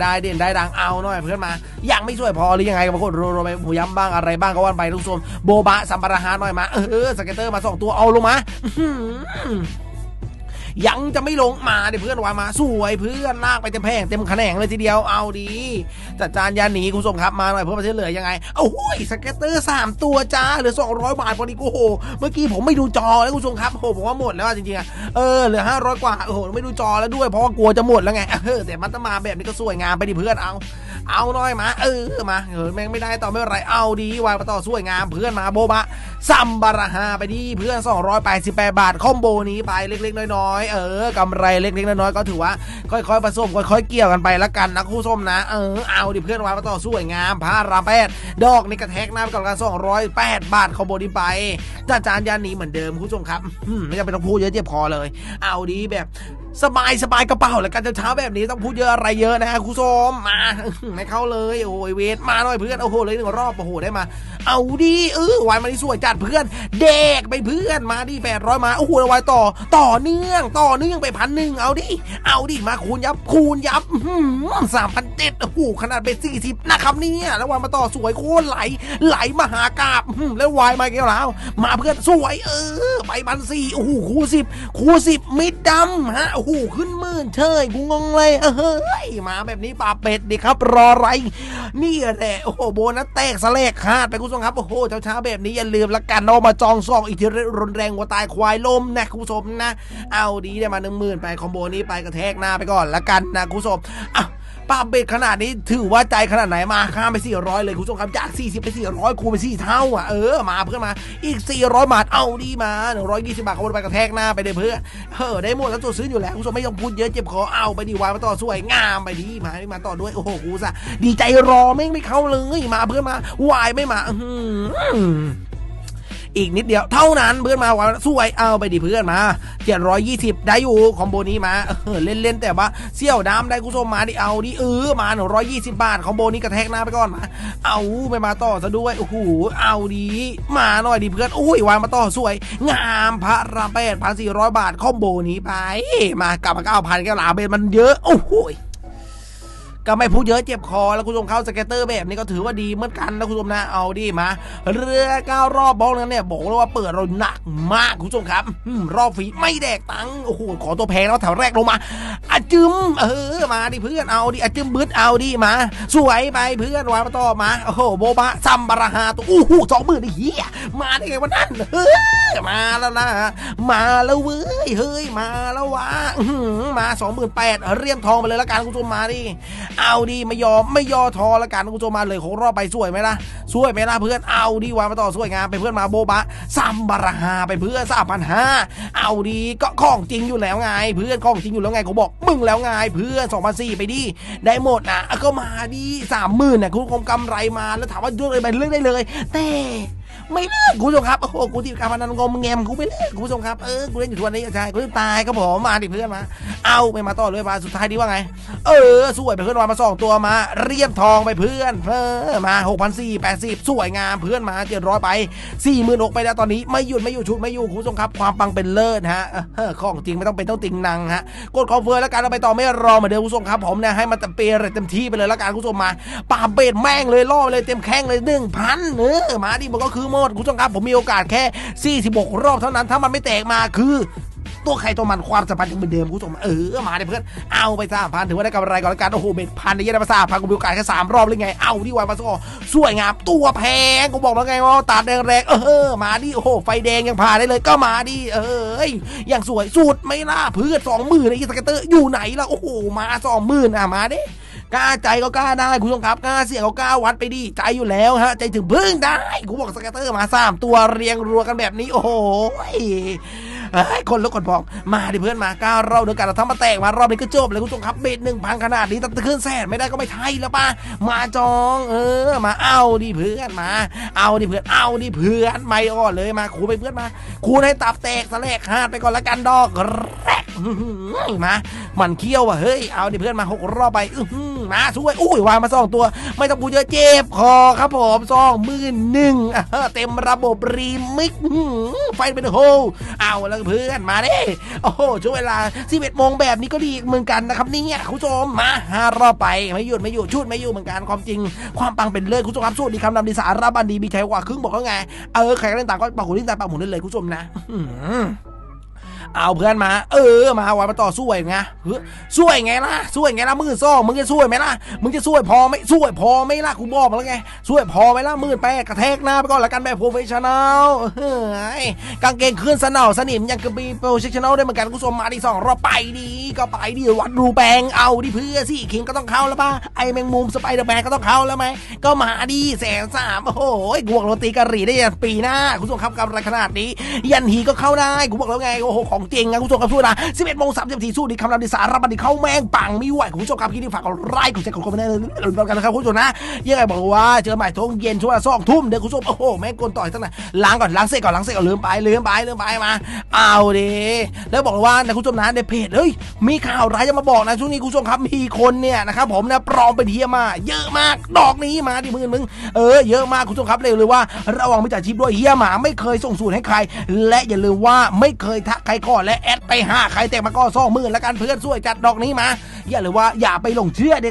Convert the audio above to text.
ได้เด่นได้ดังเอาหน่อยเพื่อนมา ยังไม่ช่วยพอหรือยังไงบางคนรัวๆไปหูย้ำบ้างอะไรบ้างก็วันไปทุกส่วนโบบะสัมปราหาหน่อยมา เออสเก็ตเตอร์มาสองตัวเอาลงมา ยังจะไม่ลงมาเดี๋ยวเพื่อนวามาสวยเพื่อนลากไปเต็มแพงเต็มแขนงเลยทีเดียวเอาดีจัดจานยาหนีคุณผู้ชมครับมาหน่อยเพื่อประเทศเหลือยังไงโอ้โหสเก็ตเตอร์สามตัวจ้าเหลือ200บาทพอดีกูโหเมื่อกี้ผมไม่ดูจอแล้วคุณผู้ชมครับโหผมว่าหมดแล้วจริงๆอะเออเหลือ500กว่าโอ้โหไม่ดูจอแล้วด้วยเพราะว่ากลัวจะหมดแล้วไงเออแต่มันต้องมาแบบนี้ก็สวยงามไปดิเพื่อนเอาเอาหน่อยมา เออมาเออแม่งไม่ได้ต่อไม่ไรเอาดีวางมาต่อสวยงามเพื่อนมาโบบะ ซัมบาราฮาไปดีเพื่อน 288 บาท คอมโบนี้ไปเล็กๆ น้อยๆ เออกำไรเล็กๆ น้อยๆ ก็ถือว่า ค่อยๆผสมค่อยๆ เกี่ยวกันไปละกันนะคู่ส้มนะ เออ เอาดิเพื่อนวางมาต่อสวยงามพาราแปดดอกนี่กระแทกหน้าไปก่อนกัน208 บาทคอมโบนี้ไปจ้าจานยานนี้เหมือนเดิมคุณผู้ชมครับอืมไม่จำเป็นต้องพูดเยอะเจ็บคอเลย เอาดีแบบสบายสบายกระเป๋าแล้วกันเช้าแบบนี้ต้องพูดเยอะอะไรเยอะนะฮะคุณผู้ชมมาไม่เข้าเลยโอ้ยเวทมาหน่อยเพื่อนโอ้โหเลยหนึ่งรอบโอ้โหได้มา เอาดีเออวายมาที่สวยจัดเพื่อนเด็กไปเพื่อนมาดิแปดร้อยมาโอ้โหระวายต่อ ต่อเนื่อง ต่อเนื่องไปพันหนึ่งเอาดิเอาดิมาคูณยับคูณยับสามพันเจ็ดโอ้โหขนาดเป็นสี่สิบนะครับเนี่ยแล้ววายมาต่อสวยโคตรไหล ไหลมหากราบหือแล้ววายมาแก้วแล้วมาเพื่อนสวยเออไปพันสี่โอ้โหคูสิบคูสิบมิดดำฮะโอ้โหขึ้นหมื่นเชยกูงงเลยเออเฮ้ยมาแบบนี้ปลาเป็ดดิครับ รออะไร นี่แหละโอ้โหโบนัสแตกสเลกคาดไปคุณผู้ชมครับโอ้โหเช้าๆแบบนี้อย่าลืมละกันเอามาจองซองอีกทีรุนแรงกว่าตายควายล้มนะคุณผู้ชมนะ เอาดีได้มาหนึ่งหมื่นไปคอมโบนี้ไปกระแทกหน้าไปก่อนละกันนะคุณผู้ชมอะปาเบ็ดขนาดนี้ถือว่าใจขนาดไหนมาข้ามไป 400 เลยคุณผู้ชมครับจาก 40 ไป 400 คูณไป 4 เท่าอะเออมาเพื่อนมาอีก 400 บาทเอาดีมา 120 บาทเขาไปกระแทกหน้าไปเลยเพื่อนเออได้หมดแล้วตัวซื้ออยู่แล้วคุณผู้ชมไม่ต้องพูดเยอะเจ็บคอเอาไปดีวายมาต่อสวยงามไปดีมาไม่มาต่อด้วยโอ้โหกูซะดีใจรอไม่ไม่เข้าเลยมาเพื่อนมาวายไม่มาอื อีกนิดเดียวเท่านั้นเพื่อนมาวันสวยเอาไปดิเพื่อนมา 720 ได้อยู่คอมโบนี้มาเออเล่นแต่ว่าเสี่ยวดำได้กุศลมมาดิเอาดิเออมา 120 บาทคอมโบนี้กระแทกหน้าไปก่อนมา เอาไม่มาต่อซะด้วยโอ้โหเอาดีมาหน่อยดิเพื่อนอุ้ยวางมาต่อสวย งามพระรามแปดพันสี่ร้อยบาทคอมโบนี้ไปมากลับมาเก้าพันแก้วลาเบนมันเยอะโอ้โห ก็ไม่พูดเยอะเจ็บคอแล้วคุณผู้ชมเข้าสเก็ตเตอร์แบบนี้ก็ถือว่าดีเหมือนกันนะคุณผู้ชมนะเอาดีมา เรือเก้ารอบบล็อกนั้นเนี่ยบอกเลยว่าเปิดเราหนักมากคุณผู้ชมครับรอบฟรีไม่แดกตังค์โอ้โหขอตัวแพงแล้วแถวแรกลงมาอาจึมเออมาดิเพื่อนเอาดิอาจึมบึดเอาดิมา สวยไปเพื่อนวางมาต่อมาโอ้โหโบบะซัมบาราฮาตัวโอ้โหสองหมื่นไอ้เหี้ยมาได้ไงวันนั้นเฮ้ยมาแล้วนะมาแล้วเว้ยเฮ้ยมาแล้ววะอื้อหือมาสองหมื่นแปดเรียมทองไปเลยละกันคุณผู้ชมมาดิเอาดีไม่ยอมไม่ยอทอละกันคุณผู้ชมาเลยของรอบไปสวยไหมล่ะสวยไหมล่ะเพื่อนเอาดีวางมาต่อสวยงามไปเพื่อนมาโบบะซัมบาราฮาไปเพื่อนสามพันห้าเอาดีก็ของจริงอยู่แล้วไง เพื่อนของจริงอยู่แล้วไงกูบอกมึงแล้วไงเพื่อนสองพันสี่ไปดิได้หมดนะก็มาดีสามหมื่นนะคุณคงกำไรมาแล้วถามว่าเลือกเลยไปเลือกได้เลย แต่ ไม่เลิกคุณผู้ชมครับโอ้โหกูที่การพนันงมแงมกูไม่เลิกคุณผู้ชมครับเออกูเล่นอยู่ทุกวันนี้ใช่กูจะตายครับผมมาดิเพื่อนมา เอาไปมาต่อเลยมาสุดท้ายดีว่าไง เออสวยไปเพื่อนวานมาสองตัวมาเรียบทองไปเพื่อนเออมาหกพันสี่แปดสิบสวยงามเพื่อนมาเจ็ดร้อยไปสี่หมื่นหกไปแล้วตอนนี้ไม่หยุดไม่หยุดชุดไม่อยู่คุณผู้ชมครับ ความปังเป็นเลิศฮะเออของจริงไม่ต้องเป็นต้องติงนังฮะกดคอมเฟิร์มแล้วกันเราไปต่อไม่รอเหมือนเดิมคุณผู้ชมครับผมเนี่ยให้มันเปรย์เต็มที่ไปเลยแล้วกันคุณผู้ชมมาป่าเบดแม่งเลยล่อเลยเต็มแข้งเลยหนึ่งพันเออมาดิมันก็คือหมดคุณผู้ชมครับ ผมมีโอกาสแค่ 46 รอบเท่านั้น ถ้ามันไม่แตกมาคือตัวใครตัวมันความสัมพันธ์ยังเหมือนเดิมคุณผู้ชมเออมาดิเพื่อนเอาไปสามพันถือว่าได้กำไรก่อนแล้วกันโอ้โหเบ็ดพันในเยอะได้มาสามพันกูมีโอกาสแค่สามรอบเลยไงเอาดิวายมาสกอสวยงามตัวแพงกูบอกแล้วไงว่าตัดแดงแรงเออมาดิโอ้โหไฟแดงยังผ่านได้เลยก็มาดิเอออย่างสวยสุดไม่ล่าเพื่อนสองหมื่นไอ้สเก็ตเตอร์อยู่ไหนล่ะโอ้โหมาสองหมื่นอะมาดิ กล้าใจก็กล้าได้คุณผู้ชมครับกล้าเสี่ยงก็กล้าวัดไปดิใจอยู่แล้วฮะใจถึงพึ่งได้กูบอกสเกตเตอร์มาสามตัวเรียงรัวกันแบบนี้ โอ้โหคนลุกคนพองมาดิเพื่อนมาก้าวเราเดียวกันเราทำมาแตกมารอบนี้ก็จบเลยคุณผู้ชมครับเบ็ดหนึ่งพันขนาดนี้ตั้งแต่ขึ้นแสนไม่ได้ก็ไม่ใช่แล้วป่ะมาจองเออมาเอาดิเพื่อนมา เอาดิเพื่อนเอาดิเพื่อนไม่อ่อนเลยมาคูไปเพื่อนมาคูให้ตับแตกสแลกหาดไปก่อนละกันดอกแรกอื้อหือมามันเคี้ยวว่ะเฮ้ยเอาดิเพื่อนมาหกรอบไปอื้อ มาช่วยอุ้ยวางมาสองตัว ไม่ต้องพูดเยอะเจ็บคอครับผมสองมื่นหนึ่งเต็มระบบรีมิกไฟเป็นโฮเอาแล้วเพื่อนมาเด้โอ้โหช่วงเวลา11โมงแบบนี้ก็ดีเหมือนกันนะครับเนี่ยคุณผู้ชมมาห้ารอบไปไม่หยุดไม่หยุดชุดไม่หยุดเหมือนกันความจริง ความปังเป็นเลิศคุณผู้ชมครับสู้ดีคำนำดีสาระบันดีมีใจกว่าครึ่งบอกแล้วไงเออใครก็เล่นต่างก็ปากหูเลิ้นตาปากหมุนได้เลยคุณผู้ชมนะ เอาเพื่อนมา เออมาวันมาต่อสู้ไงเฮ้ยสู้ไงล่ะสู้ไงล่ะมือซ่องมึงจะสู้ไหมล่ะมึงจะสู้พอไหม่สู้พอไหม่ล่ะกูบอกมาแล้วไงสู้พอไหมล่ะมือไปกระแทกหน้าไปก่อนละกันแบบโปรเฟชชั่นอลเฮ้ยกางเกงขึ้นสนอสนิมยังกับมีโปรเฟชชั่นอลได้เหมือนกันคุณผู้ชมมาที่สองรอไปดีก็ไปดิวัดรูแปงเอาดิเพื่อสิคิงก็ต้องเข้าแล้วป่ะไอแมงมุมสไปเดอร์แมนก็ต้องเข้าแล้วไหมก็มาดิแสนสามโอ้โหกวงโรตีกะหรี่ได้ยันปีหน้าคุณผู้ชมครับกำไรขนาดนี้ ยันหีก็เข้าได้กูบอกแล้วไงโอ้โหของของจริงนะคุณผู้ชมครับสู้นะ11โมง30นาทีสู้ดีคำนำดีสารบันดีเข้าแมงปังไม่ไหวคุณผู้ชมครับที่นี่ฝากกดไลค์กดแชร์กดคอมเมนต์ด้วยกันนะครับคุณผู้ชมนะยังไงบอกว่าเจอใหม่ทุ่งเย็นช่วงสองทุ่มเดี๋ยวคุณผู้ชมโอ้โหแม่งกลต่อยตั้งแต่ล้างก่อนล้างเสร็จก่อนล้างเสร็จก่อนลืมไปลืมไปลืมไปมาเอาดิแล้วบอกว่านะคุณผู้ชมนะในเพจเฮ้ยมีข่าวร้ายจะมาบอกนะช่วงนี้คุณผู้ชมครับมีคนเนี่ยนะครับผมนะปลอมเป็นเฮียมา เยอะมากดอกนี้มาดิมึงมึงเออเยอะมากคุณผู้ชมครับเลยเลยว่าระวังมิจฉาชีพด้วยเฮียหมาไม่เคยส่งสูตรให้ใคร และอย่าลืมว่าไม่เคยทักใครก่อนและแอดไปหาใครแต่มาก็ซ่องมือแล้วกันเพื่อนช่วยจัดดอกนี้มา อย่าเลยว่าอย่าไปหลงเชื่อเด็ก